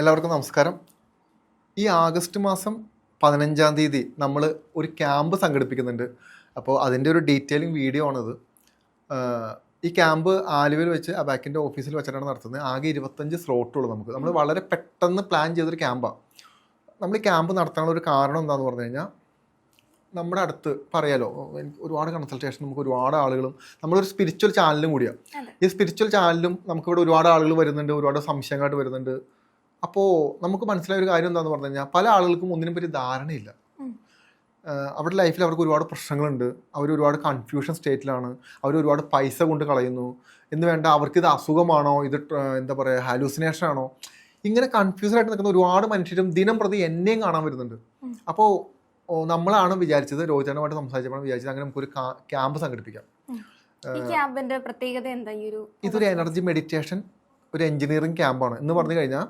എല്ലാവർക്കും നമസ്കാരം. ഈ ആഗസ്റ്റ് മാസം പതിനഞ്ചാം തീയതി നമ്മൾ ഒരു ക്യാമ്പ് സംഘടിപ്പിക്കുന്നുണ്ട്. അപ്പോൾ അതിന്റെ ഒരു ഡീറ്റെയിലിംഗ് വീഡിയോ ആണത്. ഈ ക്യാമ്പ് ആലുവയിൽ വെച്ച് ആ അബാക്കിന്റെ ഓഫീസിൽ വെച്ചിട്ടാണ് നടത്തുന്നത്. ആകെ ഇരുപത്തഞ്ച് സ്ലോട്ടുള്ളൂ നമുക്ക്. നമ്മൾ വളരെ പെട്ടെന്ന് പ്ലാൻ ചെയ്തൊരു ക്യാമ്പാണ് നമ്മൾ ഈ ക്യാമ്പ് നടത്താനുള്ള ഒരു കാരണം എന്താണെന്ന് പറഞ്ഞു കഴിഞ്ഞാൽ നമ്മുടെ അടുത്ത് പറയാലോ എനിക്ക് ഒരുപാട് കൺസൾട്ടേഷൻ നമുക്ക് ഒരുപാട് ആളുകളും നമ്മളൊരു സ്പിരിച്വൽ ചാനലും കൂടിയാണ് ഈ സ്പിരിച്വൽ ചാനലും നമുക്കിവിടെ ഒരുപാട് ആളുകൾ വരുന്നുണ്ട് ഒരുപാട് സംശയങ്ങളായിട്ട് വരുന്നുണ്ട്. അപ്പോൾ നമുക്ക് മനസ്സിലായ ഒരു കാര്യം എന്താണെന്ന് പറഞ്ഞു കഴിഞ്ഞാൽ പല ആളുകൾക്കും ഒന്നിനും പറ്റി ധാരണയില്ല. അവരുടെ ലൈഫിൽ അവർക്ക് ഒരുപാട് പ്രശ്നങ്ങളുണ്ട്. അവർ ഒരുപാട് കൺഫ്യൂഷൻ സ്റ്റേറ്റിലാണ് അവർ ഒരുപാട് പൈസ കൊണ്ട് കളയുന്നു. എന്ന് വേണ്ട അവർക്ക് ഇത് അസുഖമാണോ? ഇത് എന്താ പറയുക ഹാലൂസിനേഷൻ ആണോ? ഇങ്ങനെ കൺഫ്യൂസ്ഡ് ആയിട്ട് നിൽക്കുന്ന ഒരുപാട് മനുഷ്യരും ദിനം പ്രതി എന്നെയും കാണാൻ വരുന്നുണ്ട്. അപ്പോൾ നമ്മളാണ് വിചാരിച്ചത് രോഹിതനുമായിട്ട് സംസാരിച്ചപ്പോൾ വിചാരിച്ചത് അങ്ങനെ നമുക്കൊരു ക്യാമ്പ് സംഘടിപ്പിക്കാം. ഈ ക്യാമ്പിന്റെ പ്രത്യേകത എന്താ ഈ ഒരു ഇതൊരു എനർജി മെഡിറ്റേഷൻ ഒരു എഞ്ചിനീയറിംഗ് ക്യാമ്പാണ് എന്ന് പറഞ്ഞു കഴിഞ്ഞാൽ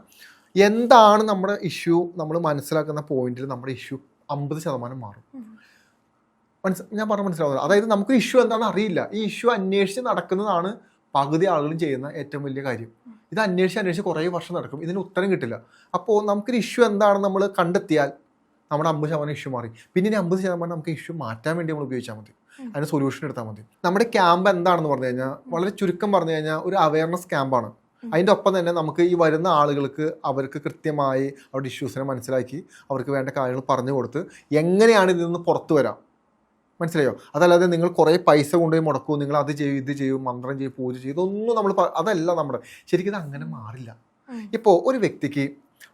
എന്താണ് നമ്മുടെ ഇഷ്യൂ നമ്മൾ മനസ്സിലാക്കുന്ന പോയിന്റിൽ നമ്മുടെ ഇഷ്യൂ അമ്പത് ശതമാനം മാറും. മനസ്സ് ഞാൻ പറഞ്ഞ മനസ്സിലാവുന്നത്. അതായത് നമുക്ക് ഇഷ്യൂ എന്താണെന്ന് അറിയില്ല. ഈ ഇഷ്യൂ അന്വേഷിച്ച് നടക്കുന്നതാണ് പകുതി ആളുകളും ചെയ്യുന്ന ഏറ്റവും വലിയ കാര്യം. ഇത് അന്വേഷിച്ച് അന്വേഷിച്ച് കുറേ വർഷം നടക്കും. ഇതിന് ഉത്തരം കിട്ടില്ല. അപ്പോൾ നമുക്കൊരു ഇഷ്യൂ എന്താണെന്ന് നമ്മൾ കണ്ടെത്തിയാൽ നമ്മുടെ അമ്പത് ശതമാനം ഇഷ്യൂ മാറി. പിന്നെ ഇനി അമ്പത് ശതമാനം നമുക്ക് ഇഷ്യൂ മാറ്റാൻ വേണ്ടി നമ്മൾ ഉപയോഗിച്ചാൽ മതി. അതിന് സൊല്യൂഷൻ എടുത്താൽ മതി. നമ്മുടെ ക്യാമ്പ് എന്താണെന്ന് പറഞ്ഞു കഴിഞ്ഞാൽ വളരെ ചുരുക്കം പറഞ്ഞു കഴിഞ്ഞാൽ ഒരു അവയർനെസ് ക്യാമ്പാണ് അതിന്റെ ഒപ്പം തന്നെ നമുക്ക് ഈ വരുന്ന ആളുകൾക്ക് അവർക്ക് കൃത്യമായി അവരുടെ ഇഷ്യൂസിനെ മനസ്സിലാക്കി അവർക്ക് വേണ്ട കാര്യങ്ങൾ പറഞ്ഞു കൊടുത്ത് എങ്ങനെയാണ് ഇതിൽ നിന്ന് പുറത്തു വരാം? മനസ്സിലായോ? അതല്ലാതെ നിങ്ങൾ കുറേ പൈസ കൊണ്ടുപോയി മുടക്കൂ നിങ്ങൾ അത് ചെയ്യും ഇത് ചെയ്യും മന്ത്രം ചെയ്യും പൂജ ചെയ്യും ഇതൊന്നും നമ്മൾ അതല്ല നമ്മുടെ. ശരിക്കും ഇത് അങ്ങനെ മാറില്ല. ഇപ്പോൾ ഒരു വ്യക്തിക്ക്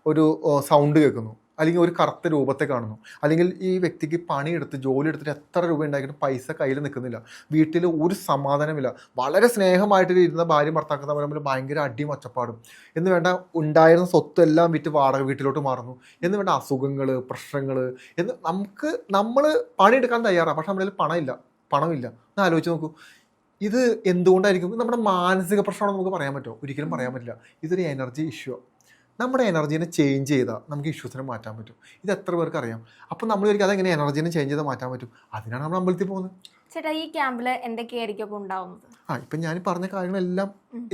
ഒരു സൗണ്ട് കേൾക്കുന്നു. അല്ലെങ്കിൽ ഒരു കറുത്ത രൂപത്തെ കാണുന്നു. അല്ലെങ്കിൽ ഈ വ്യക്തിക്ക് പണിയെടുത്ത് ജോലി എടുത്തിട്ട് എത്ര രൂപ ഉണ്ടാക്കിയിട്ട് പൈസ കയ്യിൽ നിൽക്കുന്നില്ല. വീട്ടിൽ ഒരു സമാധാനമില്ല. വളരെ സ്നേഹമായിട്ട് ഇരുന്ന ഭാര്യ ഭർത്താക്കൾ തമ്മിൽ ഭയങ്കര അടിയും ഒച്ചപ്പാടും എന്ന് വേണ്ട ഉണ്ടായിരുന്ന സ്വത്ത് എല്ലാം വിറ്റ് വാടക വീട്ടിലോട്ട് മാറുന്നു. എന്ന് വേണ്ട അസുഖങ്ങൾ പ്രശ്നങ്ങൾ എന്ന് നമുക്ക് നമ്മൾ പണിയെടുക്കാൻ തയ്യാറാണ് പക്ഷെ നമ്മുടെ പണമില്ല. പണമില്ല. ഒന്ന് ആലോചിച്ച് നോക്കൂ. ഇത് എന്തുകൊണ്ടായിരിക്കും? നമ്മുടെ മാനസിക പ്രശ്നമാണെന്ന് നമുക്ക് പറയാൻ പറ്റുമോ? ഒരിക്കലും പറയാൻ പറ്റില്ല. ഇതൊരു എനർജി ഇഷ്യൂ നമ്മുടെ എനർജീനെ ചേഞ്ച് ചെയ്താൽ നമുക്ക് ഇഷ്യൂസിനെ മാറ്റാൻ പറ്റും. ഇത് എത്ര പേർക്ക് അറിയാം? അപ്പം നമ്മൾ ഒരിക്കലും അതെങ്ങനെ എനർജീനെ ചേഞ്ച് ചെയ്താൽ മാറ്റാൻ പറ്റും? അതിനാണ് നമ്മൾ അമ്പലത്തിൽ പോകുന്നത്. ചേട്ടാ ഈ ക്യാമ്പിൽ എന്തൊക്കെയായിരിക്കും ഉണ്ടാവുന്നത്? ആ ഇപ്പം ഞാൻ പറഞ്ഞ കാര്യങ്ങളെല്ലാം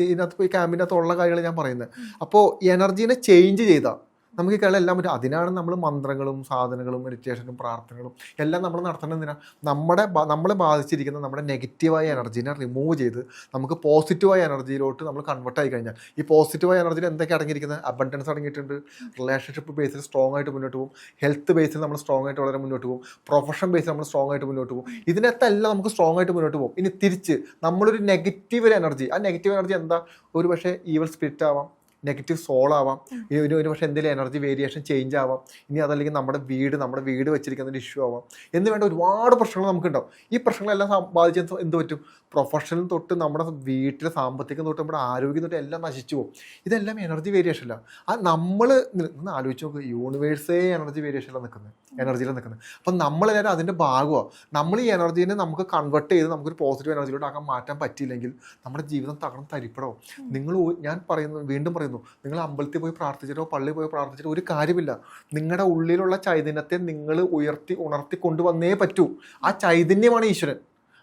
ഇതിനകത്ത് ഈ ക്യാമ്പിന്റെ അകത്തുള്ള കാര്യങ്ങൾ ഞാൻ പറയുന്നത്. അപ്പോൾ എനർജീനെ ചേഞ്ച് ചെയ്താൽ നമുക്ക് കേരളം എല്ലാം പറ്റും. അതിനാണ് നമ്മൾ മന്ത്രങ്ങളും സാധനങ്ങളും മെഡിറ്റേഷനും പ്രാർത്ഥനകളും എല്ലാം നമ്മൾ നടത്തേണ്ടത് എന്തിനാണ് നമ്മുടെ നമ്മളെ ബാധിച്ചിരിക്കുന്ന നമ്മുടെ നെഗറ്റീവായ എനർജീനെ റിമൂവ് ചെയ്ത് നമുക്ക് പോസിറ്റീവായ എനർജിയിലോട്ട് നമ്മൾ കൺവേർട്ട് ആയി കഴിഞ്ഞാൽ. ഈ പോസിറ്റീവായ എനർജിയിൽ എന്തൊക്കെ അടങ്ങിയിരിക്കുന്നത്? അബണ്ടൻസ് അടങ്ങിയിട്ടുണ്ട്. റിലേഷൻഷിപ്പ് ബേസിൽ സ്ട്രോങ് ആയിട്ട് മുന്നോട്ട് പോകും. ഹെൽത്ത് ബേസിൽ നമ്മൾ സ്ട്രോങ് ആയിട്ട് വളരെ മുന്നോട്ട് പോകും. പ്രൊഫഷൻ ബേസിൽ നമ്മൾ സ്ട്രോങ് ആയിട്ട് മുന്നോട്ട് പോകും. ഇതിനകത്തെല്ലാം നമുക്ക് സ്ട്രോങ് ആയിട്ട് മുന്നോട്ട് പോകും. ഇനി തിരിച്ച് നമ്മളൊരു നെഗറ്റീവ് ഒരു എനർജി ആ നെഗറ്റീവ് എനർജി എന്താ? ഒരു പക്ഷേ ഈവൽ സ്പിരിറ്റ് ആവാം. നെഗറ്റീവ് സോൾ ആവാം. ഇനി ഒരു പക്ഷേ എന്തെങ്കിലും എനർജി വേരിയേഷൻ ചേഞ്ച് ആവാം. ഇനി അതല്ലെങ്കിൽ നമ്മുടെ വീട് നമ്മുടെ വീട് വെച്ചിരിക്കുന്ന ഒരു ഇഷ്യൂ ആവാം. എന്ന് വേണ്ട ഒരുപാട് പ്രശ്നങ്ങൾ നമുക്കുണ്ടാവും. ഈ പ്രശ്നങ്ങളെല്ലാം ബാധിച്ച് എന്ത് പറ്റും? പ്രൊഫഷണൽ തൊട്ട് നമ്മുടെ വീട്ടിലെ സാമ്പത്തികം തൊട്ട് നമ്മുടെ ആരോഗ്യം തൊട്ട് എല്ലാം നശിച്ചു പോകും. ഇതെല്ലാം എനർജി വേരിയേഷൻ അല്ല ആ നമ്മൾ ഒന്ന് ആലോചിച്ച് നോക്ക്. യൂണിവേഴ്സേ എനർജി വേരിയേഷനിലാണ് നിൽക്കുന്നത് എനർജിയിലാണ് നിൽക്കുന്നത് അപ്പം നമ്മളെല്ലാവരും അതിന്റെ ഭാഗമാണ് നമ്മൾ ഈ എനർജീനെ നമുക്ക് കൺവേർട്ട് ചെയ്ത് നമുക്കൊരു പോസിറ്റീവ് എനർജിയിലോട്ട് ആക്കാൻ മാറ്റാൻ പറ്റിയില്ലെങ്കിൽ നമ്മുടെ ജീവിതം തകർന്ന് തരിപ്പടാവും. നിങ്ങൾ ഞാൻ പറയുന്നു വീണ്ടും പറയുന്നു നിങ്ങൾ അമ്പലത്തിൽ പോയി പ്രാർത്ഥിച്ചിട്ടോ പള്ളിയിൽ പോയി പ്രാർത്ഥിച്ചിട്ടോ ഒരു കാര്യമില്ല. നിങ്ങളുടെ ഉള്ളിലുള്ള ചൈതന്യത്തെ നിങ്ങൾ ഉയർത്തി ഉണർത്തി കൊണ്ടുവന്നേ പറ്റൂ. ആ ചൈതന്യമാണ് ഈശ്വരൻ.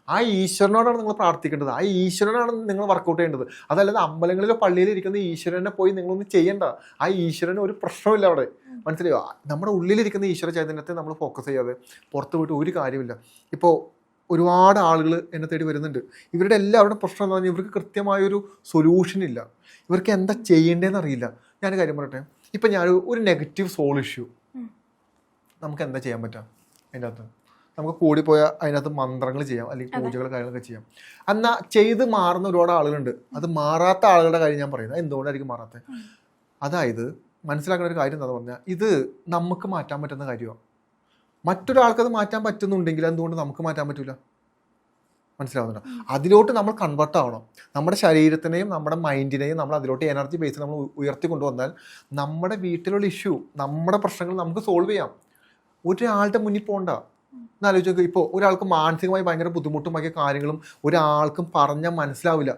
ആ ഈശ്വരനോടാണ് നിങ്ങൾ പ്രാർത്ഥിക്കേണ്ടത്. ആ ഈശ്വരനാണ് നിങ്ങൾ വർക്കൗട്ട് ചെയ്യേണ്ടത്. അതല്ലാതെ അമ്പലങ്ങളിലോ പള്ളിയിലോ ഇരിക്കുന്ന ഈശ്വരനെ പോയി നിങ്ങളൊന്നും ചെയ്യേണ്ട. ആ ഈശ്വരന് ഒരു പ്രശ്നമില്ല അവിടെ. മനസ്സിലായോ? നമ്മുടെ ഉള്ളിലിരിക്കുന്ന ഈശ്വര ചൈതന്യത്തെ നമ്മൾ ഫോക്കസ് ചെയ്യാതെ പുറത്തു പോയിട്ട് ഒരു കാര്യമില്ല ഇപ്പോൾ ഒരുപാട് ആളുകൾ എന്നെ തേടി വരുന്നുണ്ട്. ഇവരുടെ എല്ലാവരുടെ പ്രശ്നം എന്ന് പറഞ്ഞാൽ ഇവർക്ക് കൃത്യമായൊരു സൊല്യൂഷൻ ഇല്ല. ഇവർക്ക് എന്താ ചെയ്യേണ്ടതെന്ന് അറിയില്ല. ഞാൻ കാര്യം പറയട്ടെ? ഇപ്പം ഞാൻ ഒരു നെഗറ്റീവ് സോൾ ഇഷ്യൂ നമുക്ക് എന്താ ചെയ്യാൻ പറ്റുക അതിന്റെ അകത്ത്. നമുക്ക് കൂടിപ്പോയാൽ അതിനകത്ത് മന്ത്രങ്ങൾ ചെയ്യാം അല്ലെങ്കിൽ പൂജകൾ കാര്യങ്ങളൊക്കെ ചെയ്യാം. എന്നാൽ ചെയ്ത് മാറുന്ന ഒരുപാട് ആളുകളുണ്ട്. അത് മാറാത്ത ആളുകളുടെ കാര്യം ഞാൻ പറയുന്നത്. എന്തുകൊണ്ടായിരിക്കും മാറാത്തത് അതായത് മനസ്സിലാക്കുന്ന ഒരു കാര്യം എന്താണെന്ന് പറഞ്ഞാൽ ഇത് നമുക്ക് മാറ്റാൻ പറ്റുന്ന കാര്യമാണ് മറ്റൊരാൾക്കത് മാറ്റാൻ പറ്റുന്നുണ്ടെങ്കിൽ എന്തുകൊണ്ട് നമുക്ക് മാറ്റാൻ പറ്റില്ല മനസ്സിലാവുന്നുണ്ടോ? അതിലോട്ട് നമ്മൾ കൺവേർട്ട് ആവണം. നമ്മുടെ ശരീരത്തിനെയും നമ്മുടെ മൈൻഡിനെയും നമ്മൾ അതിലോട്ട് എനർജി ബേസ് നമ്മൾ ഉയർത്തി കൊണ്ടുവന്നാൽ നമ്മുടെ വീട്ടിലുള്ള ഇഷ്യൂ നമ്മുടെ പ്രശ്നങ്ങൾ നമുക്ക് സോൾവ് ചെയ്യാം. ഒരാളുടെ മുന്നിൽ പോകണ്ട ഒന്ന് ആലോചിച്ച് നോക്കുക ഇപ്പോൾ ഒരാൾക്ക് മാനസികമായി ഭയങ്കര ബുദ്ധിമുട്ടും ബാക്കിയ കാര്യങ്ങളും ഒരാൾക്കും പറഞ്ഞാൽ മനസ്സിലാവില്ല.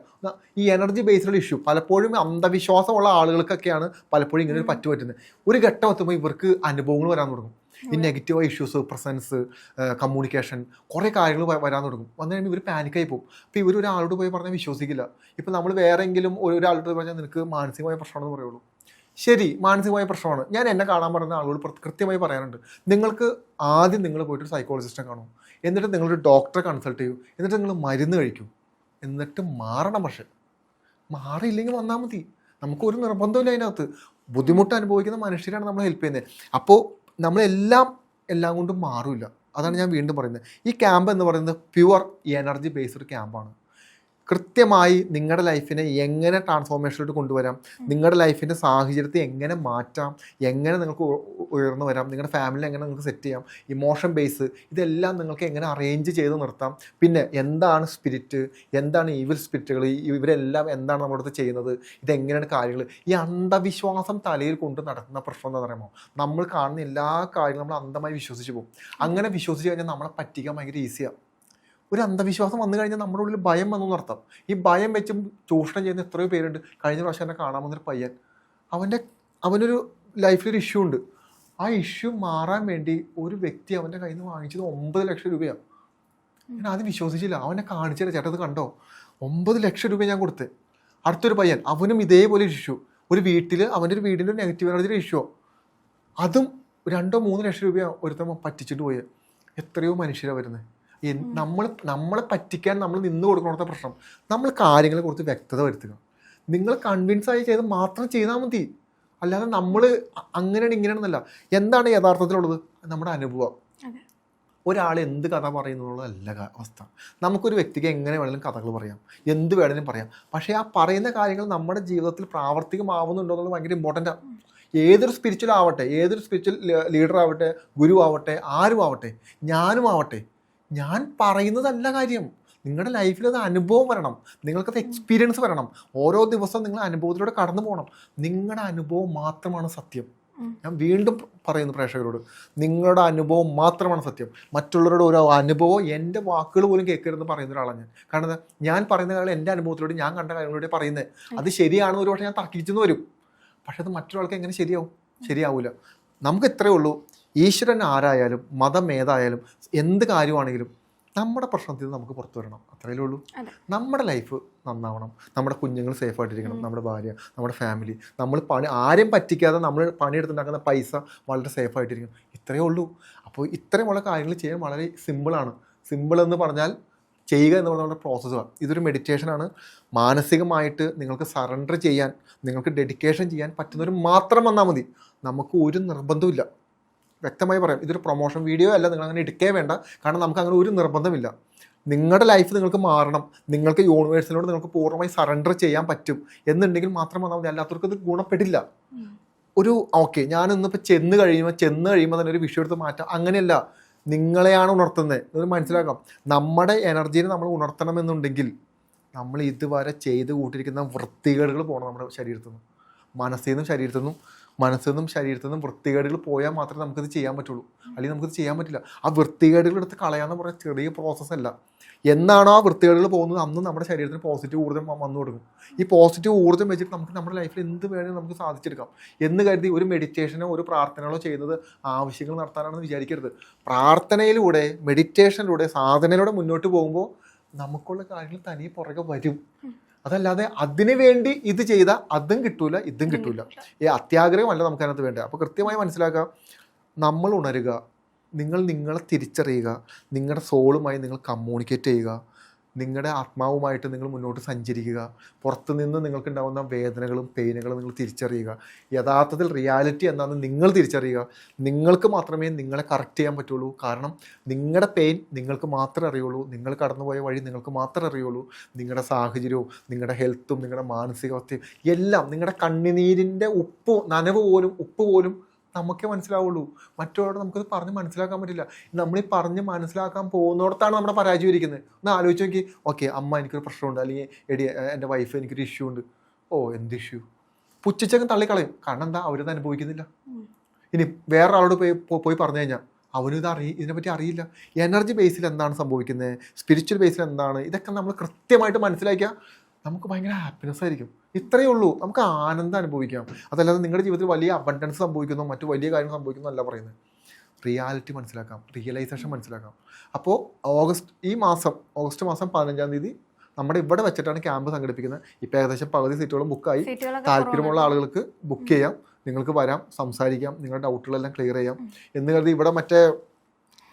ഈ എനർജി ബേസ്ഡ് ഇഷ്യൂ പലപ്പോഴും അന്ധവിശ്വാസമുള്ള ആളുകൾക്കൊക്കെയാണ് പലപ്പോഴും ഇങ്ങനെ ഒരു പറ്റു പറ്റുന്നത്. ഒരു ഘട്ടം എത്തുമ്പോൾ ഇവർക്ക് അനുഭവങ്ങൾ വരാൻ തുടങ്ങും. ഈ നെഗറ്റീവ് ഇഷ്യൂസ് പ്രസൻസ് കമ്മ്യൂണിക്കേഷൻ കുറേ കാര്യങ്ങൾ വരാൻ തുടങ്ങും. വന്നു കഴിയുമ്പോൾ ഇവർ പാനിക്കായി പോകും. അപ്പോൾ ഇവർ ഒരാളോട് പോയി പറഞ്ഞാൽ വിശ്വസിക്കില്ല. ഇപ്പം നമ്മൾ വേറെങ്കിലും ഒരു- ഒരാളോട് പറഞ്ഞാൽ നിനക്ക് മാനസികമായ പ്രശ്നമാണെന്ന് പറയുള്ളൂ. ശരി മാനസികമായ പ്രശ്നമാണ്. ഞാൻ എന്നെ കാണാൻ പറയുന്ന ആളുകൾ കൃത്യമായി പറയാനുണ്ട് നിങ്ങൾക്ക് ആദ്യം നിങ്ങൾ പോയിട്ട് സൈക്കോളജിസ്റ്റിനെ കാണും. എന്നിട്ട് നിങ്ങളൊരു ഡോക്ടറെ കൺസൾട്ട് ചെയ്യൂ. എന്നിട്ട് നിങ്ങൾ മരുന്ന് കഴിക്കൂ. എന്നിട്ട് മാറണം പക്ഷെ. മാറിയില്ലെങ്കിൽ വന്നാൽ മതി. നമുക്കൊരു നിർബന്ധമില്ല അതിനകത്ത്. ബുദ്ധിമുട്ട് അനുഭവിക്കുന്ന മനുഷ്യരാണ് നമ്മൾ ഹെൽപ്പ് ചെയ്യുന്നത്. അപ്പോൾ നമ്മളെല്ലാം എല്ലാം കൊണ്ടും മാറില്ല അതാണ് ഞാൻ വീണ്ടും പറയുന്നത്. ഈ ക്യാമ്പ് എന്ന് പറയുന്നത് പ്യുവർ എനർജി ബേസ്ഡ് ക്യാമ്പാണ് കൃത്യമായി നിങ്ങളുടെ ലൈഫിനെ എങ്ങനെ ട്രാൻസ്ഫോർമേഷനിലോട്ട് കൊണ്ടുവരാം? നിങ്ങളുടെ ലൈഫിന്റെ സാഹചര്യത്തെ എങ്ങനെ മാറ്റാം? എങ്ങനെ നിങ്ങൾക്ക് ഉയർന്നു വരാം? നിങ്ങളുടെ ഫാമിലി എങ്ങനെ നിങ്ങൾക്ക് സെറ്റ് ചെയ്യാം? ഇമോഷൻ ബേസ് ഇതെല്ലാം നിങ്ങൾക്ക് എങ്ങനെ അറേഞ്ച് ചെയ്ത് നിർത്താം? പിന്നെ എന്താണ് സ്പിരിറ്റ് എന്താണ് ഈവിൽ സ്പിരിറ്റുകൾ ഇവരെല്ലാം എന്താണ് നമ്മുടെ അടുത്ത് ചെയ്യുന്നത്? ഇതെങ്ങനെയാണ് കാര്യങ്ങൾ ഈ അന്ധവിശ്വാസം തലയിൽ കൊണ്ട് നടക്കുന്ന പ്രശ്നം എന്ന് പറയുമ്പോൾ നമ്മൾ കാണുന്ന എല്ലാ കാര്യങ്ങളും നമ്മൾ അന്ധമായി വിശ്വസിച്ച് പോകും. അങ്ങനെ വിശ്വസിച്ച് കഴിഞ്ഞാൽ നമ്മളെ പറ്റിക്കാൻ ഭയങ്കര ഈസിയാണ് ഒരു അന്ധവിശ്വാസം വന്നു കഴിഞ്ഞാൽ നമ്മുടെ ഉള്ളിൽ ഭയം വന്നു നടത്താം ഈ ഭയം വെച്ചും ചൂഷണം ചെയ്യുന്ന എത്രയോ പേരുണ്ട്. കഴിഞ്ഞ പ്രാവശ്യം എന്നെ കാണാൻ വന്നൊരു പയ്യൻ. അവന്റെ അവനൊരു ലൈഫിലൊരു ഇഷ്യൂ ഉണ്ട്. ആ ഇഷ്യൂ മാറാൻ വേണ്ടി ഒരു വ്യക്തി അവന്റെ കയ്യിൽ നിന്ന് വാങ്ങിച്ചത് ഒമ്പത് ലക്ഷം രൂപയാണ് ഞാൻ ആദ്യം വിശ്വസിച്ചില്ല. അവനെ കാണിച്ചില്ല. ചേട്ടാ ഇത് കണ്ടോ? ഒമ്പത് ലക്ഷം രൂപ ഞാൻ കൊടുത്ത്. അടുത്തൊരു പയ്യൻ. അവനും ഇതേപോലെ ഇഷ്യൂ ഒരു വീട്ടിൽ അവന്റെ ഒരു വീടിന്റെ നെഗറ്റീവ് എനർജിയുടെ ഇഷ്യൂ അതും രണ്ടോ മൂന്ന് ലക്ഷം രൂപയാണ് ഒരുത്തമ്മ പറ്റിച്ചിട്ട് പോയത് എത്രയോ മനുഷ്യരാണ് വരുന്നത് നമ്മൾ നമ്മളെ പറ്റിക്കാൻ നമ്മൾ നിന്ന് കൊടുക്കണത്തെ പ്രശ്നം. നമ്മൾ കാര്യങ്ങളെ കുറിച്ച് വ്യക്തത വരുത്തുക. നിങ്ങൾ കൺവിൻസ് ആയി ചെയ്ത് മാത്രം ചെയ്താൽ മതി. അല്ലാതെ നമ്മൾ അങ്ങനെയാണ് ഇങ്ങനെയാണെന്നല്ല. എന്താണ് യഥാർത്ഥത്തിലുള്ളത്? നമ്മുടെ അനുഭവം. ഒരാൾ എന്ത് കഥ പറയുന്നു എന്നുള്ളതല്ല അവസ്ഥ. നമുക്കൊരു വ്യക്തിക്ക് എങ്ങനെ വേണമെങ്കിലും കഥകൾ പറയാം. എന്ത് വേണമെങ്കിലും പറയാം. പക്ഷേ ആ പറയുന്ന കാര്യങ്ങൾ നമ്മുടെ ജീവിതത്തിൽ പ്രാവർത്തികമാവുന്നുണ്ടോ എന്നുള്ളത് ഭയങ്കര ഇമ്പോർട്ടന്റാണ് ഏതൊരു സ്പിരിച്വൽ ആവട്ടെ ഏതൊരു സ്പിരിച്വൽ ലീഡർ ആവട്ടെ ഗുരു ആവട്ടെ ആരും ആവട്ടെ ഞാനും ആവട്ടെ ഞാൻ പറയുന്നതല്ല കാര്യം. നിങ്ങളുടെ ലൈഫിൽ അത് അനുഭവം വരണം. നിങ്ങൾക്കത് എക്സ്പീരിയൻസ് വരണം. ഓരോ ദിവസവും നിങ്ങൾ അനുഭവത്തിലൂടെ കടന്നു പോകണം നിങ്ങളുടെ അനുഭവം മാത്രമാണ് സത്യം. ഞാൻ വീണ്ടും പറയുന്നു പ്രേക്ഷകരോട് നിങ്ങളുടെ അനുഭവം മാത്രമാണ് സത്യം. മറ്റുള്ളവരുടെ ഒരു അനുഭവം എന്റെ വാക്കുകൾ പോലും കേൾക്കരുതെന്ന് പറയുന്ന ഒരാളാണ് ഞാൻ. കാരണം ഞാൻ പറയുന്ന കാര്യങ്ങൾ എന്റെ അനുഭവത്തിലൂടെ ഞാൻ കണ്ട കാര്യങ്ങളിലൂടെ പറയുന്നത് അത് ശരിയാണെന്ന് ഒരു പക്ഷേ ഞാൻ തർക്കിച്ചെന്ന് വരും. പക്ഷെ അത് മറ്റൊരാൾക്ക് എങ്ങനെ ശരിയാവും? ശരിയാവില്ല നമുക്ക് ഇത്രയേ ഉള്ളൂ. ഈശ്വരൻ ആരായാലും മതം ഏതായാലും എന്ത് കാര്യമാണെങ്കിലും നമ്മുടെ പ്രശ്നത്തിൽ നിന്ന് നമുക്ക് പുറത്തു വരണം. അത്രയേ ഉള്ളൂ. നമ്മുടെ ലൈഫ് നന്നാവണം. നമ്മുടെ കുഞ്ഞുങ്ങൾ സേഫ് ആയിട്ടിരിക്കണം. നമ്മുടെ ഭാര്യ നമ്മുടെ ഫാമിലി നമ്മൾ പണി ആരെയും പറ്റിക്കാതെ നമ്മൾ പണിയെടുത്തുണ്ടാക്കുന്ന പൈസ വളരെ സേഫ് ആയിട്ടിരിക്കണം. ഇത്രയേ ഉള്ളൂ. അപ്പോൾ ഇത്രയുമുള്ള കാര്യങ്ങൾ ചെയ്യാൻ വളരെ സിമ്പിളാണ് സിമ്പിൾ എന്ന് പറഞ്ഞാൽ ചെയ്യുക എന്ന് പറഞ്ഞ പ്രോസസ്സാണ് ഇതൊരു മെഡിറ്റേഷനാണ് മാനസികമായിട്ട് നിങ്ങൾക്ക് സറണ്ടർ ചെയ്യാൻ നിങ്ങൾക്ക് ഡെഡിക്കേഷൻ ചെയ്യാൻ പറ്റുന്നവർ മാത്രം വന്നാൽ മതി. നമുക്ക് ഒരു നിർബന്ധമില്ല വ്യക്തമായി പറയാം. ഇതൊരു പ്രൊമോഷൻ വീഡിയോ അല്ല നിങ്ങൾ അങ്ങനെ എടുക്കേ വേണ്ട. കാരണം നമുക്ക് അങ്ങനെ ഒരു നിർബന്ധമില്ല. നിങ്ങളുടെ ലൈഫ് നിങ്ങൾക്ക് മാറണം. നിങ്ങൾക്ക് യൂണിവേഴ്സിനോട് നിങ്ങൾക്ക് പൂർണമായി സറണ്ടർ ചെയ്യാൻ പറ്റും. എന്നുണ്ടെങ്കിൽ മാത്രം വന്നാൽ മതി. അല്ലാത്തവർക്ക് ഇത് ഗുണപ്പെടില്ല. ഒരു ഓക്കെ ഞാൻ ഇന്നിപ്പോൾ ചെന്ന് കഴിയുമ്പോൾ ചെന്ന് കഴിയുമ്പോൾ തന്നെ ഒരു വിഷയം എടുത്ത് മാറ്റാം. അങ്ങനെയല്ല. നിങ്ങളെയാണ് ഉണർത്തുന്നത്. അത് മനസ്സിലാക്കാം. നമ്മുടെ എനർജീനെ നമ്മൾ ഉണർത്തണമെന്നുണ്ടെങ്കിൽ നമ്മൾ ഇതുവരെ ചെയ്ത് കൂട്ടിയിരിക്കുന്ന വൃത്തികേടുകൾ പോകണം നമ്മുടെ ശരീരത്തിൽ നിന്നും. മനസ്സിൽ നിന്നും ശരീരത്തിൽ നിന്നും മനസ്സിൽ നിന്നും ശരീരത്തിൽ നിന്നും വൃത്തികേടുകൾ പോയാൽ മാത്രമേ നമുക്കിത് ചെയ്യാൻ പറ്റുള്ളൂ. അല്ലെങ്കിൽ നമുക്കിത് ചെയ്യാൻ പറ്റില്ല. ആ വൃത്തികേടുകൾ എടുത്ത് കളയാന്ന് പറഞ്ഞ ചെറിയ പ്രോസസ്സ് അല്ല. എന്നാണോ ആ വൃത്തികേടുകൾ പോകുന്നത്? അന്ന് നമ്മുടെ ശരീരത്തിന് പോസിറ്റീവ് ഊർജം വന്നു തുടങ്ങും. ഈ പോസിറ്റീവ് ഊർജം വെച്ചിട്ട് നമുക്ക് നമ്മുടെ ലൈഫിൽ എന്ത് വേണമെങ്കിലും നമുക്ക് സാധിച്ചെടുക്കാം. എന്ന് കരുതി ഒരു മെഡിറ്റേഷനോ ഒരു പ്രാർത്ഥനകളോ ചെയ്യുന്നത് ആവശ്യങ്ങൾ നടത്താനാണെന്ന് വിചാരിക്കരുത്. പ്രാർത്ഥനയിലൂടെ മെഡിറ്റേഷനിലൂടെ സാധനയിലൂടെ മുന്നോട്ട് പോകുമ്പോൾ നമുക്കുള്ള കാര്യങ്ങൾ തനിയെ പുറകെ വരും. അതല്ലാതെ അതിനു വേണ്ടി ഇത് ചെയ്ത അതും കിട്ടൂല ഇതും കിട്ടൂല. ഈ അത്യാഗ്രഹമല്ല നമുക്ക് അതിനകത്ത് വേണ്ടത്. അപ്പോൾ കൃത്യമായി മനസ്സിലാക്കുക നമ്മൾ ഉണരുക. നിങ്ങൾ നിങ്ങളെ തിരിച്ചറിയുക. നിങ്ങളുടെ സോളുമായി നിങ്ങൾ കമ്മ്യൂണിക്കേറ്റ് ചെയ്യുക. നിങ്ങളുടെ ആത്മാവുമായിട്ട് നിങ്ങൾ മുന്നോട്ട് സഞ്ചരിക്കുക. പുറത്തുനിന്ന് നിങ്ങൾക്ക് ഉണ്ടാകുന്ന വേദനകളും പെയിനുകളും നിങ്ങൾ തിരിച്ചറിയുക. യഥാർത്ഥത്തിൽ റിയാലിറ്റി എന്താണെന്ന് നിങ്ങൾ തിരിച്ചറിയുക. നിങ്ങൾക്ക് മാത്രമേ നിങ്ങളെ കറക്റ്റ് ചെയ്യാൻ പറ്റുള്ളൂ. കാരണം നിങ്ങളുടെ പെയിൻ നിങ്ങൾക്ക് മാത്രമേ അറിയുള്ളൂ. നിങ്ങൾ കടന്നുപോയ വഴി നിങ്ങൾക്ക് മാത്രമേ അറിയുള്ളൂ. നിങ്ങളുടെ സാഹചര്യവും നിങ്ങളുടെ ഹെൽത്തും നിങ്ങളുടെ മാനസികാവസ്ഥയും എല്ലാം നിങ്ങളുടെ കണ്ണുനീരിന്റെ ഉപ്പ് നനവ് പോലും ഉപ്പ് പോലും നമുക്കേ മനസ്സിലാവുള്ളൂ. മറ്റുള്ളവരോട് നമുക്കത് പറഞ്ഞ് മനസ്സിലാക്കാൻ പറ്റില്ല. നമ്മൾ ഈ പറഞ്ഞ് മനസ്സിലാക്കാൻ പോകുന്നിടത്താണ് നമ്മുടെ പരാജയം ഇരിക്കുന്നത്. ഒന്ന് ആലോചിച്ച് നോക്കി. ഓക്കെ അമ്മ എനിക്കൊരു പ്രശ്നമുണ്ട്. അല്ലെങ്കിൽ എടി എന്റെ വൈഫ് എനിക്കൊരു ഇഷ്യൂ ഉണ്ട്. ഓ എന്ത് ഇഷ്യൂ പുച്ഛിച്ചങ്ങ് തള്ളിക്കളയും. കാരണം എന്താ? അവരത് അനുഭവിക്കുന്നില്ല. ഇനി വേറൊരാളോട് പോയി പോയി പറഞ്ഞു കഴിഞ്ഞാൽ അവനും ഇത് അറിയ ഇതിനെപ്പറ്റി അറിയില്ല. എനർജി ബേസിൽ എന്താണ് സംഭവിക്കുന്നത് സ്പിരിച്വൽ ബേസിൽ എന്താണ്? ഇതൊക്കെ നമ്മൾ കൃത്യമായിട്ട് മനസ്സിലാക്കിയാൽ നമുക്ക് ഭയങ്കര ഹാപ്പിനെസ് ആയിരിക്കും. ഇത്രയേ ഉള്ളൂ. നമുക്ക് ആനന്ദം അനുഭവിക്കാം. അതല്ലാതെ നിങ്ങളുടെ ജീവിതത്തിൽ വലിയ അബണ്ടൻസ് സംഭവിക്കുന്നു മറ്റു വലിയ കാര്യങ്ങൾ സംഭവിക്കുന്നു അല്ല പറയുന്നത്. റിയാലിറ്റി മനസ്സിലാക്കാം. റിയലൈസേഷൻ മനസ്സിലാക്കാം. അപ്പോൾ ഓഗസ്റ്റ് ഈ മാസം ഓഗസ്റ്റ് മാസം പതിനഞ്ചാം തീയതി നമ്മുടെ ഇവിടെ വെച്ചിട്ടാണ് ക്യാമ്പ് സംഘടിപ്പിക്കുന്നത്. ഇപ്പോൾ ഏകദേശം പകുതി സീറ്റുകളും ബുക്കായി താല്പര്യമുള്ള ആളുകൾക്ക് ബുക്ക് ചെയ്യാം. നിങ്ങൾക്ക് വരാം സംസാരിക്കാം. നിങ്ങളുടെ ഡൗട്ടുകളെല്ലാം ക്ലിയർ ചെയ്യാം. എന്ന് കരുതി ഇവിടെ മറ്റേ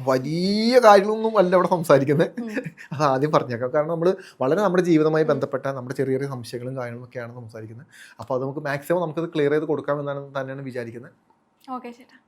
വലിയ കാര്യങ്ങളൊന്നും അല്ല ഇവിടെ സംസാരിക്കുന്നത് അത് ആദ്യം പറഞ്ഞേക്കാം. കാരണം നമ്മൾ വളരെ നമ്മുടെ ജീവിതമായി ബന്ധപ്പെട്ട നമ്മുടെ ചെറിയ ചെറിയ സംശയങ്ങളും കാര്യങ്ങളും ഒക്കെയാണ് സംസാരിക്കുന്നത് അപ്പോൾ അത് നമുക്ക് മാക്സിമം നമുക്കത് ക്ലിയർ ചെയ്ത് കൊടുക്കാമെന്നാണ് തന്നെയാണ് വിചാരിക്കുന്നത് ഓക്കെ ചേട്ടാ.